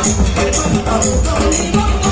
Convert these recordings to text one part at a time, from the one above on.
అందరు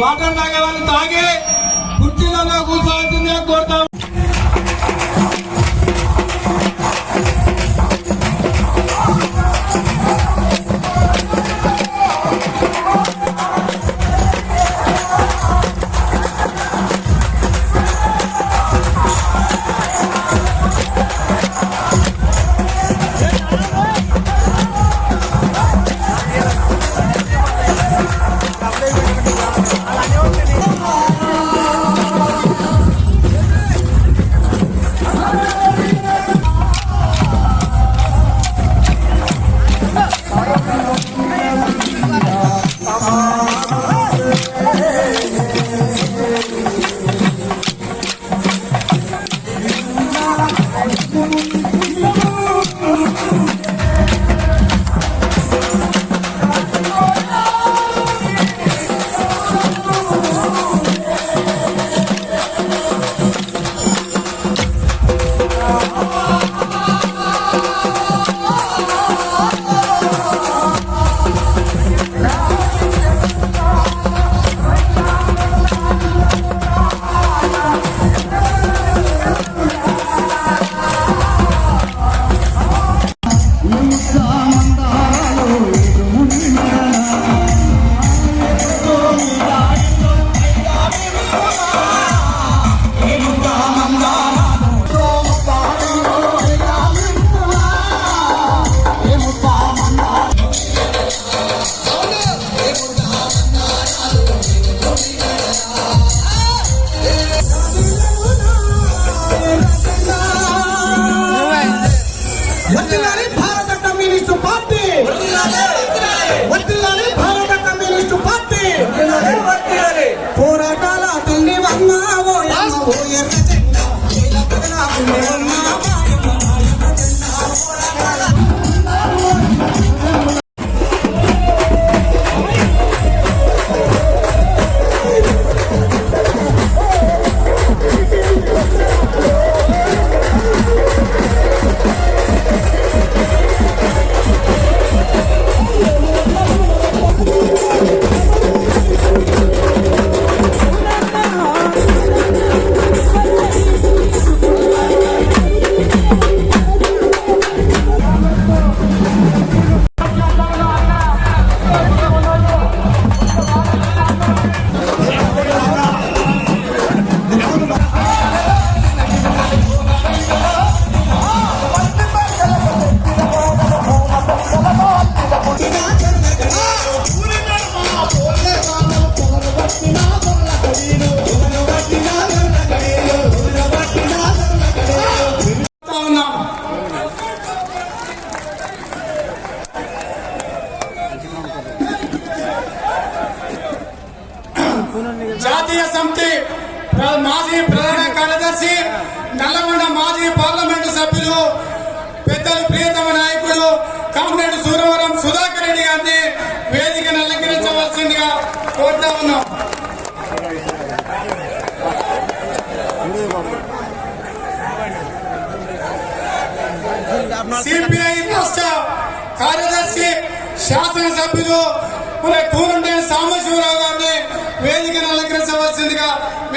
వాటర్ తాగే వాళ్ళు తాగే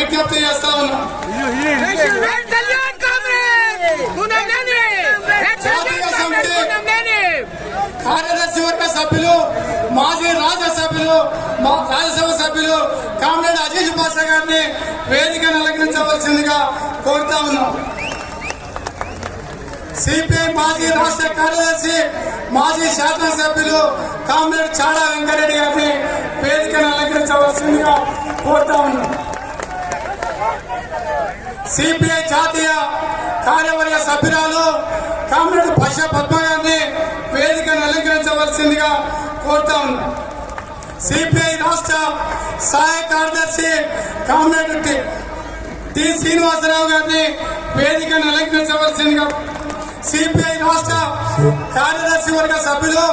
విజ్ఞప్తి చేస్తా ఉన్నా. కార్యదర్శి వర్గ సభ్యులు మాజీ రాజ్యసభ్యులు మా రాజ్యసభ సభ్యులు కామ్రేడ్ అజీజ్ పాషా గారిని వేదికను అలంకరించవలసిందిగా కోరుతా ఉన్నాం. సిపిఐ మాజీ రాష్ట్ర కార్యదర్శి మాజీ శాసనసభ్యులు కామ్రేడ్ చాడా వెంకరెడ్డి గారిని వేదికను అలంకరించవలసిందిగా కోరుతా ఉన్నాం. సిపిఐ జాతీయ కార్యవర్గ సభ్యురాలు కామ్రేడ్ పశ పద్మ గారిని వేదికను అలంకరించవలసిందిగా కోరుతా ఉన్నా. సిపిఐ రాష్ట్ర సహాయ కార్యదర్శి కామ్రేడ్ టి శ్రీనివాసరావు గారిని వేదికను అలంకరించవలసిందిగా సిపిఐ రాష్ట్ర కార్యదర్శి వర్గ సభ్యులు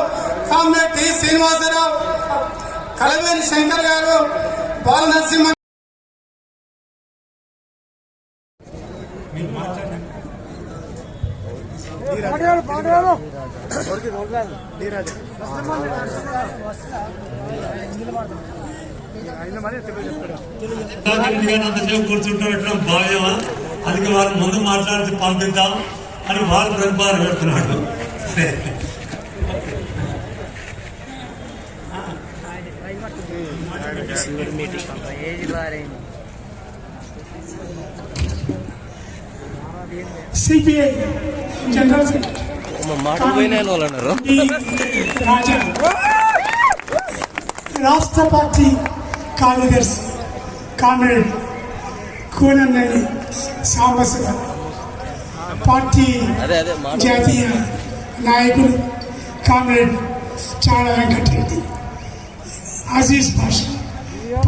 కామ్రేడ్ టి శ్రీనివాసరావు కలవేరి శంకర్ గారు బాల నరసింహ సుధాకర్ గారు అంతసేపు కూర్చుంటారటం భావ్యమా? అందుకే వారు ముందు మాట్లాడితే పంపిద్దాం. అని వారు ప్రతిపాదన పెడుతున్నాడు. సరే. సిపిఐ జనరల్ సెక్రటరీ మాటలు పోయిన వాళ్ళు అన్నారు. రాష్ట్ర పార్టీ కార్యదర్శి కామ్రేడ్ కూనన్నని సాంబశివ పార్టీ మాట జాతీయ నాయకులు కామ్రేడ్ చాడ వెంకటరెడ్డి. అజీజ్ పాషా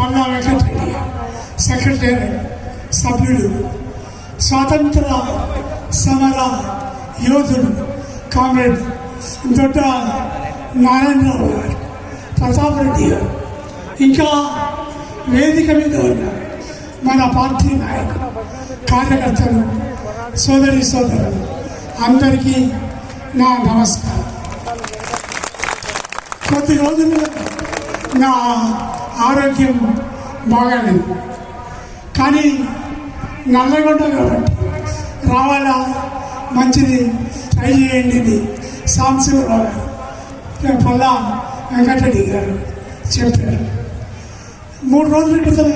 పన్నా వెంకటరెడ్డి. సెక్రటరీ సభ్యులు స్వాతంత్ర సమర యోధులు కామ్రేడ్ దొడ్డ నారాయణరావు గారు ప్రతాప్ రెడ్డి గారు ఇంకా వేదిక మీద ఉన్న మన పార్టీ నాయకులు కార్యకర్తలు సోదరి సోదరులు అందరికీ నా నమస్కారం. కొద్ది రోజులు నా ఆరోగ్యం బాగాలేదు. కానీ నల్లగొండ కాబట్టి రావాలా? మంచిది ట్రై చేయండి ఇది సాంబశివరావు గారు పొల్లా వెంకటరెడ్డి గారు చెప్పారు మూడు రోజుల క్రితం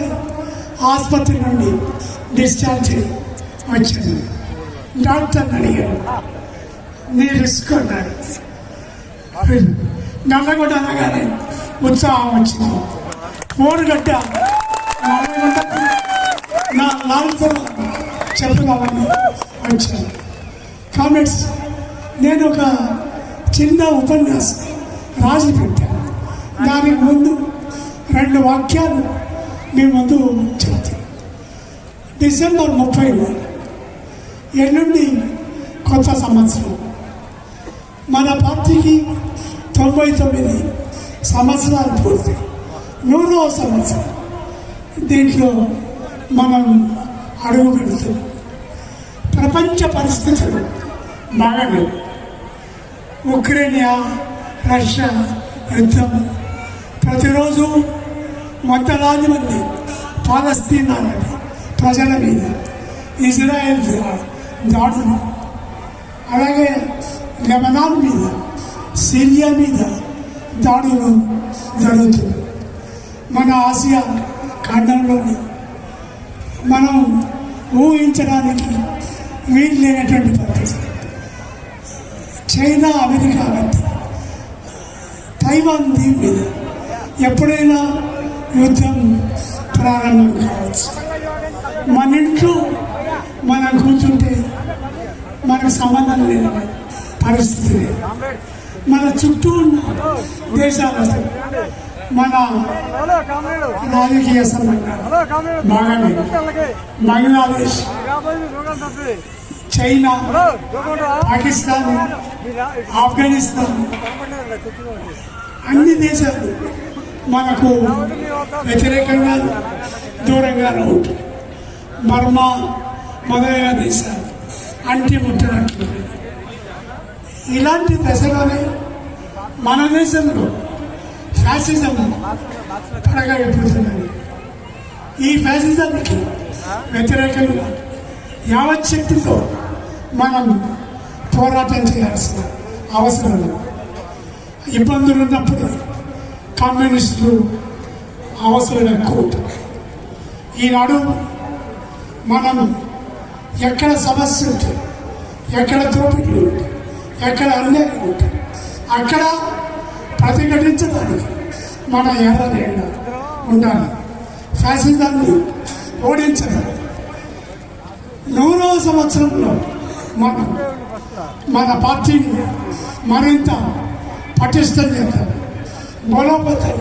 ఆసుపత్రి నుండి డిశ్చార్జ్ అయ్యి వచ్చాను డాక్టర్ని అడిగారు నీ రిస్క్ అన్నారు నల్లగొండ అనగానే ఉత్సాహం వచ్చింది ఓడుగడ్డ నల్లగొండ నా లాల్తో చెప్పగలని వచ్చాను కామెంట్స్ నేను ఒక చిన్న ఉపన్యాసం రాసి పెట్టాను. దానికి ముందు రెండు వాక్యాలు మీ ముందు చెప్తాను. డిసెంబర్ ముప్పై ఎల్లుండి కొత్త సంవత్సరం. మన పార్టీకి తొంభై తొమ్మిది సంవత్సరాలు పూర్తి. నూరవ సంవత్సరం. దీంట్లో మనం అడుగు పెడుతున్నాం. ప్రపంచ పరిస్థితులు బాగాలేవు ఉక్రేనియా రష్యా యుద్ధం. ప్రతిరోజు వందలాది మంది పాలస్తీనా ప్రజల మీద ఇజ్రాయెల్ దాడులు. అలాగే లెబనాన్ మీద సిరియా మీద దాడులు జరుగుతుంది మన ఆసియా ఖండంలోని మనం ఊహించడానికి వీలు లేనటువంటి పరిస్థితి. చైనా అమెరికా వంటి తైవాన్ దీప్ మీద. ఎప్పుడైనా యుద్ధం ప్రారంభం కావచ్చు. మన ఇంట్లో మనం కూర్చుంటే మనకు సంబంధం లేని పరిస్థితి లేదు. మన చుట్టూ ఉన్న దేశాలతో మన రాజకీయ సంబంధాలు బాగానే బంగ్లాదేశ్. చైనా పాకిస్తాన్ ఆఫ్ఘనిస్తాన్ అన్ని దేశాలు మనకు వ్యతిరేకంగా దూరంగా ఉంటాయి బర్మా మొదలైన దేశాలు అంటి ముట్టనట్లు ఇలాంటి దశలోనే మన దేశంలో ఫ్యాసిజం పడగలిపోతున్నది ఈ ఫ్యాసిజానికి వ్యతిరేకంగా యావత్ శక్తితో మనం పోరాటం చేయాల్సిన అవసరం ఇబ్బందులు ఉన్నప్పుడు కమ్యూనిస్టులు అవసరం ఎక్కువ ఈనాడు మనం ఎక్కడ సమస్య ఉంటుంది ఎక్కడ దోపిడీ ఉంటే ఎక్కడ అన్యాయం ఉంటుంది అక్కడ ప్రతిఘటించడానికి మన ఎర్రనేళ్ళ ఉండాలి. ఫ్యాసిజాన్ని ఓడించడం నూరవ సంవత్సరంలో మనం మన పార్టీని మరింత పటిష్టం చేద్దాం బలోపేతం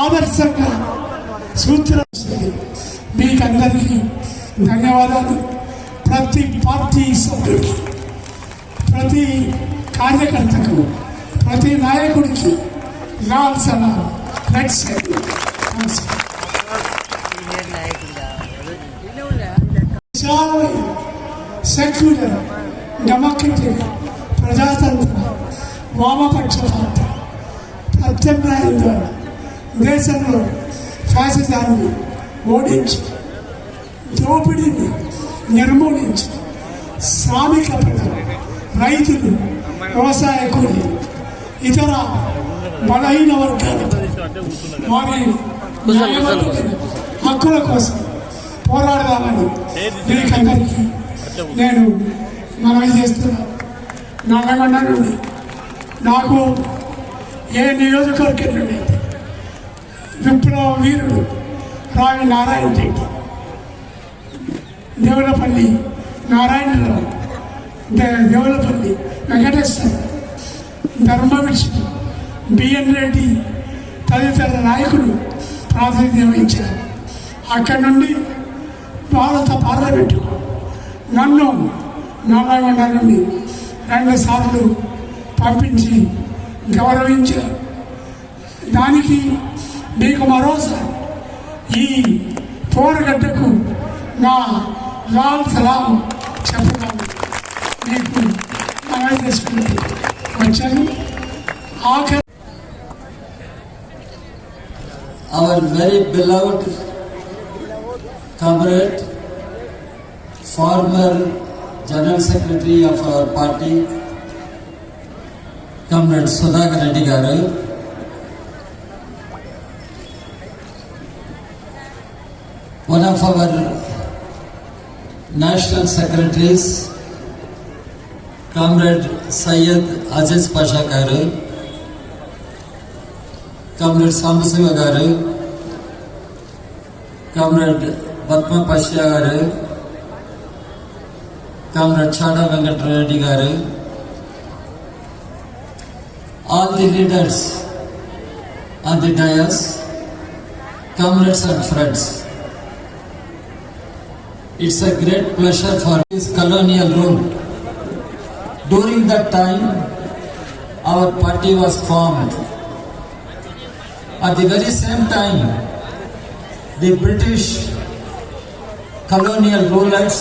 ఆదర్శంగా సూచన ఇస్తుంది. మీకందరికీ ధన్యవాదాలు. ప్రతి పార్టీ సభ్యుడికి ప్రతి కార్యకర్తకు ప్రతి నాయకుడికి లాల్ సలాం రెడ్ సైడ్ నమస్కారం. సెక్యులర్ డెమోక్రటిక్ ప్రజాతంత్ర వామపక్ష పార్టీ ప్రత్యామ్నాయం ద్వారా దేశంలో ఫ్యాసిజాన్ని ఓడించి దోపిడీని నిర్మూలించి శ్రామిక ప్రజలు రైతులు వ్యవసాయ కూలి ఇతర బలహీన వర్గాలు వారి హక్కుల కోసం పోరాడదామని మీకందరికీ నేను మనవి చేస్తున్నాను నల్లగొండ నుండి నాకు ఏ నియోజకవర్గం నుండి విప్లవ వీరుడు రావి నారాయణ రెడ్డి దేవులపల్లి నారాయణరావు దేవులపల్లి వెంకటేశ్వర ధర్మవిష్ణు బిఎన్ రెడ్డి తదితర నాయకులు ప్రాతినిధ్యం వహించారు. అక్కడి నుండి భారత పార్లమెంటు నన్ను నారాయణ గారిని రెండు సార్లు పంపించి గౌరవించారు దానికి మీకు మరోసారి ఈ పోరగడ్డకు నా లాల్ సలాం చెప్పడానికి మీకు మనవి చేసుకుంటూ వచ్చాను. ఆఖరి our very beloved comrade, former General Secretary of our party, Comrade Sudhakar Reddy garu, one of our national secretaries, Comrade sayed Aziz Pasha garu, Comrade Sambasiva garu, Comrade Batma Pasha garu, Comrade Chada Venkat Reddy garu all the leaders on the dais comrades and friends it's a great pleasure for this colonial rule. During that time, our party was formed. At the very same time, the British colonial rulers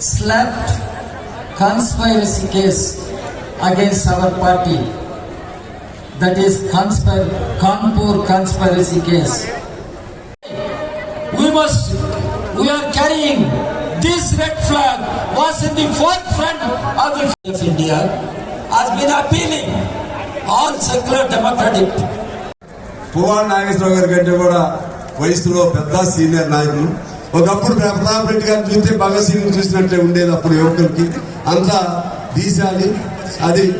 slapped conspiracy case against our party. That is conspir- Kanpur conspiracy case. We must, we are carrying this red flag was in the forefront of the of India has been appealing all secular democratic Puvvada Nageswararao గారి కంటే కూడా వయసులో పెద్ద senior నాయకులు ఒకప్పుడు ప్రతాప్ రెడ్డి గారిని చూస్తే భగత్ సింగ్ చూసినట్లే ఉండేది అప్పుడు యువకులకి. అంతా తీసాలి అది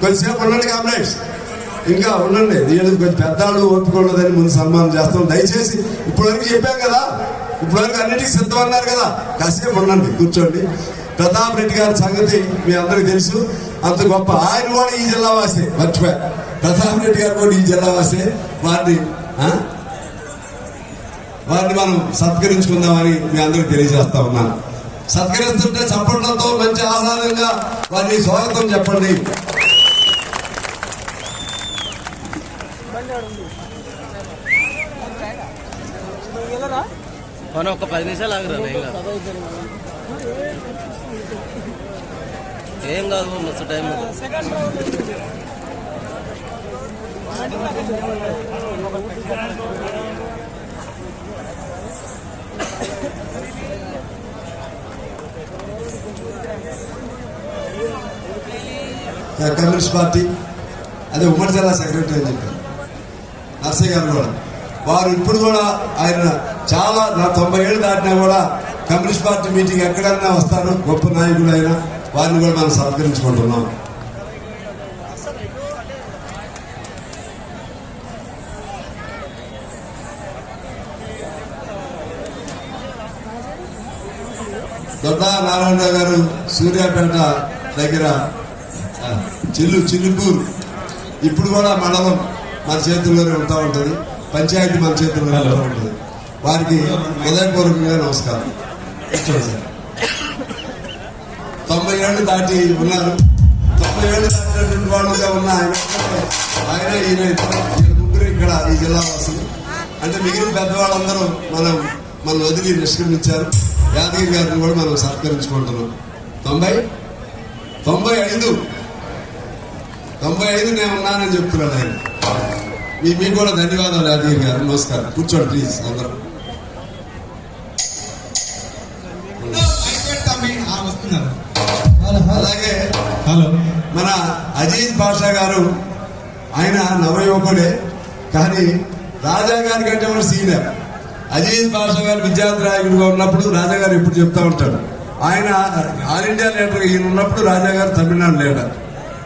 కొద్దిసేపు ఉండండి కామ్రేడ్స్. ఇంకా ఉండండి వీళ్ళకి కొంచెం పెద్దాళ్ళు ఓపిక ముందు సన్మానం చేస్తాం. దయచేసి ఇప్పటివరకు చెప్పాం కదా ఇప్పటివరకు అన్నిటికీ సిద్ధం అన్నారు కదా. కాసేపు ఉండండి కూర్చోండి. ప్రతాప్ రెడ్డి గారి సంగతి మీ అందరికి తెలుసు. అంత గొప్ప. ఆయన కూడా ఈ జిల్లా వాసే మర్చిపోయా. ప్రతాప్ రెడ్డి గారు కూడా ఈ జిల్లా వాసే. వారిని వారిని మనం సత్కరించుకుందామని మీ అందరికి తెలియజేస్తా ఉన్నాను. సత్కరిస్తుంటే చప్పట్లతో మంచి ఆహ్లాదంగా వారిని స్వాగతం చెప్పండి. మనం ఒక పది నిమిషాలు ఆగరా ఏం కాదు. మస్తు టైం కాదు కమ్యూనిస్ట్ పార్టీ అదే ఉమ్మడి జిల్లా సెక్రటరీ అని చెప్పారు. నర్సయ్య గారు కూడా. వారు ఇప్పుడు కూడా ఆయన చాలా నా తొంభై ఏళ్ళు దాటినా కూడా కమ్యూనిస్ట్ పార్టీ మీటింగ్ ఎక్కడన్నా వస్తారు గొప్ప నాయకుడు ఆయన వారిని కూడా మనం సత్కరించుకుంటున్నాం. దొడ్డ నారాయణ గారు సూర్యాపేట దగ్గర చిల్లు చిల్లుపూర్. ఇప్పుడు కూడా మండలం మన చేతుల్లోనే ఉంటా ఉంటుంది. పంచాయతీ మన చేతుల్లోనే ఉంటా ఉంటుంది. వారికి హృదయపూర్వకంగా నమస్కారం. తొంభై ఏళ్ళు దాటి ఉన్నారు. తొంభై ఏళ్ళు దాటినటువంటి వాళ్ళుగా ఉన్న ఆయన ఆయన ఈయన ముగ్గురు ఇక్కడ ఈ జిల్లా వాసులు. అంటే మిగిలిన పెద్దవాళ్ళందరూ మనం మన వదిలి నిష్క్రమించారు. యాదగిరి గారిని కూడా మనం సత్కరించుకుంటున్నాం. తొంభై? తొంభై ఐదు. తొంభై ఐదు నేను ఉన్నానని చెప్తున్నాడు ఆయన. మీ మీకు కూడా ధన్యవాదాలు యాదగిరి గారు. నమస్కారం. కూర్చోండి ప్లీజ్ అందరూ. అలాగే హలో. మన అజీజ్ బాషా గారు ఆయన నవయువకుడే కానీ రాజా గారి కంటే కూడా సీనియర్. అజీజ్ బాషా గారు విద్యార్థి నాయకుడిగా ఉన్నప్పుడు రాజా గారు ఎప్పుడు చెప్తా ఉంటాడు. ఆయన ఆల్ ఇండియా లీడర్ ఈయన ఉన్నప్పుడు రాజా గారు తమిళనాడు లీడర్.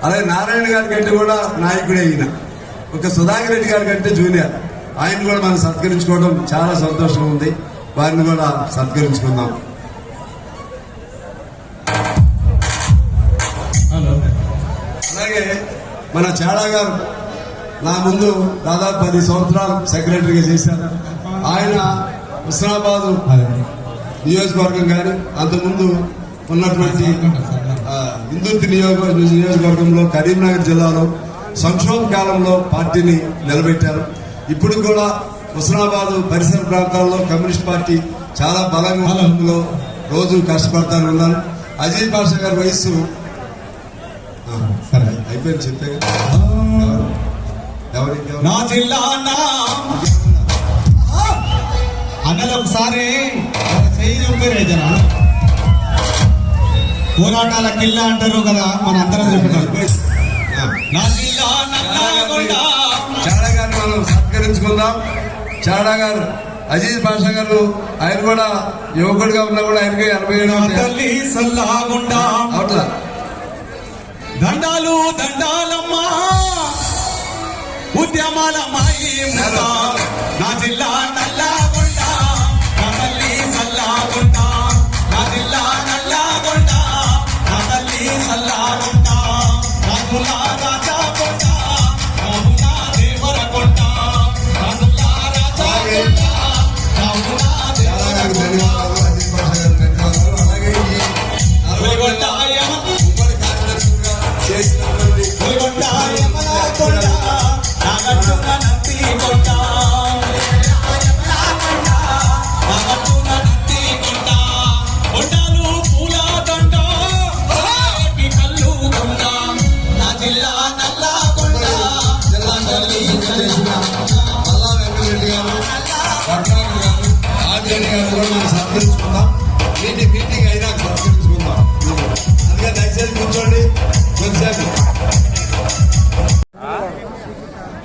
అలాగే నారాయణ గారి కంటే కూడా నాయకుడే ఈయన. ఒక సుధాకర్ రెడ్డి గారి కంటే జూనియర్. ఆయన కూడా మనం సత్కరించుకోవడం చాలా సంతోషం ఉంది. వారిని కూడా సత్కరించుకుందాం. హలో. అలాగే మన చాడా గారు నా ముందు దాదాపు పది సంవత్సరాలు సెక్రటరీగా చేశారు. ఆయన హుస్నాబాద్ నియోజకవర్గం కానీ అంతకుముందు ఉన్నటువంటి ఇందుర్తి నియోజక నియోజకవర్గంలో కరీంనగర్ జిల్లాలో సంక్షోభ కాలంలో పార్టీని నిలబెట్టారు. ఇప్పుడు కూడా హుస్నాబాద్ పరిసర ప్రాంతాల్లో కమ్యూనిస్ట్ పార్టీ చాలా బలంగా రోజు కష్టపడతాను ఉన్నాను అజయ్ పాషా గారి వయస్సు సరే అయిపోయింది చెప్పే ఎవరికి నా జిల్లా అన్నలు ఒకసారి చూపారు పోరాటాల కిల్ల అంటారు కదా మన అందరం నల్లగొండ. చాడా గారిని మనం సత్కరించుకుందాం. చాడా గారు అజీజ్ పాషా గారు ఆయన కూడా యువకుడిగా ఉన్నా కూడా ఆయనకి ఎనభై ఏడు అవుట్లా? దండాలు దండాలమ్మా. ఉద్యమాల. నా జిల్లా నల్లగొండ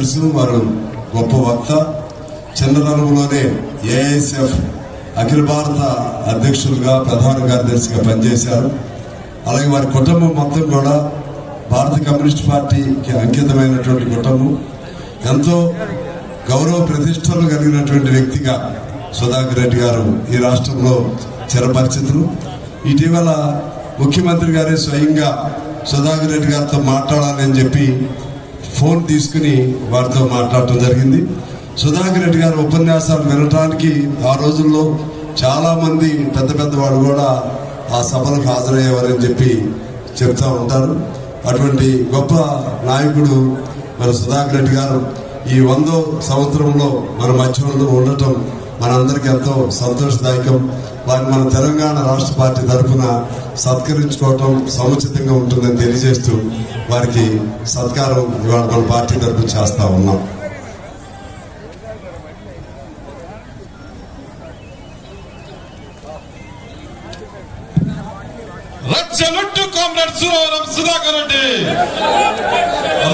తెలుసు వారు గొప్ప వక్త. చిన్నతనంలోనే ఏఐఎస్ఎఫ్ అఖిల భారత అధ్యక్షులుగా ప్రధాన కార్యదర్శిగా పనిచేశారు. అలాగే వారి కుటుంబం మొత్తం కూడా భారత కమ్యూనిస్ట్ పార్టీకి అంకితమైనటువంటి కుటుంబం. ఎంతో గౌరవ ప్రతిష్టలు కలిగినటువంటి వ్యక్తిగా సుధాకర్ రెడ్డి గారు ఈ రాష్ట్రంలో చిరపరిచితులు ఇటీవల ముఖ్యమంత్రి గారే స్వయంగా సుధాకర్ రెడ్డి గారితో మాట్లాడాలని చెప్పి ఫోన్ తీసుకుని వారితో మాట్లాడటం జరిగింది. సుధాకర్ రెడ్డి గారి ఉపన్యాసాలు వినటానికి ఆ రోజుల్లో చాలామంది పెద్ద పెద్ద వాళ్ళు కూడా ఆ సభలకు హాజరయ్యేవారని చెప్పి చెప్తూ ఉంటారు. అటువంటి గొప్ప నాయకుడు మన సుధాకర్ రెడ్డి గారు ఈ వందో సంవత్సరంలో మన మధ్యలో ఉండటం మనందరికీ ఎంతో సంతోషదాయకం. వారిని మన తెలంగాణ రాష్ట్ర పార్టీ తరఫున సత్కరించుకోవటం సముచితంగా ఉంటుందని తెలియజేస్తూ వారికి సత్కారం ఇవాళ మన పార్టీ తరఫున చేస్తా ఉన్నాం. రచ్చలుట్టు comrade Suravaram Sudhakar Reddy.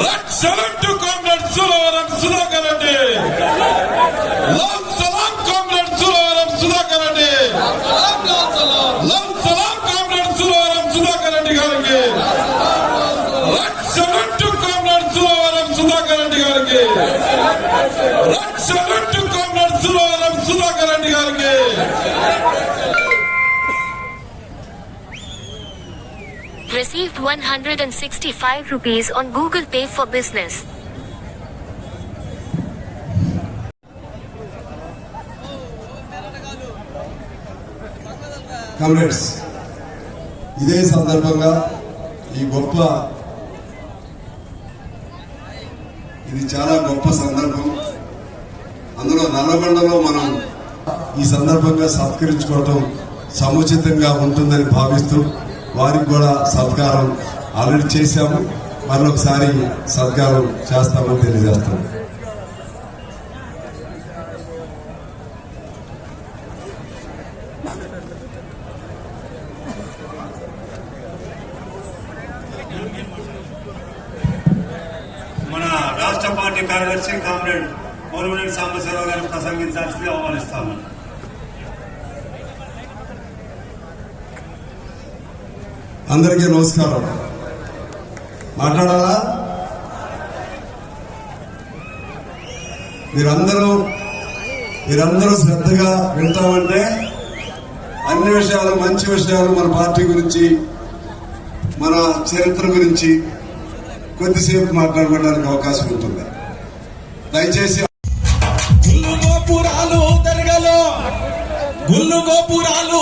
రచ్చలుట్టు comrade Suravaram Sudhakar Received 165 rupees on Google Pay for Business. Comrades ఇదే సందర్భంగా ఈ గొప్ప ఇది చాలా గొప్ప సందర్భం అందులో నల్లగొండలో మనం ఈ సందర్భంగా సత్కరించుకోవటం సముచితంగా ఉంటుందని భావిస్తూ వారికి కూడా సత్కారం ఆల్రెడీ చేశాము. మరొకసారి సత్కారం చేస్తామని తెలియజేస్తాం. మన రాష్ట్ర పార్టీ కార్యదర్శి కామ్రేడ్ కోరుమనేని సాంబశివరావు గారిని ప్రసంగించాల్సింది ఆహ్వానిస్తాము. అందరికీ నమస్కారం. మాట్లాడాలా? మీరందరూ మీరందరూ శ్రద్ధగా వింటామంటే అన్ని విషయాలు మంచి విషయాలు మన పార్టీ గురించి మన చరిత్ర గురించి కొద్దిసేపు మాట్లాడుకోవడానికి అవకాశం ఉంటుంది. దయచేసి గుళ్ళు గోపురాలు దర్గలో గుళ్ళు గోపురాలు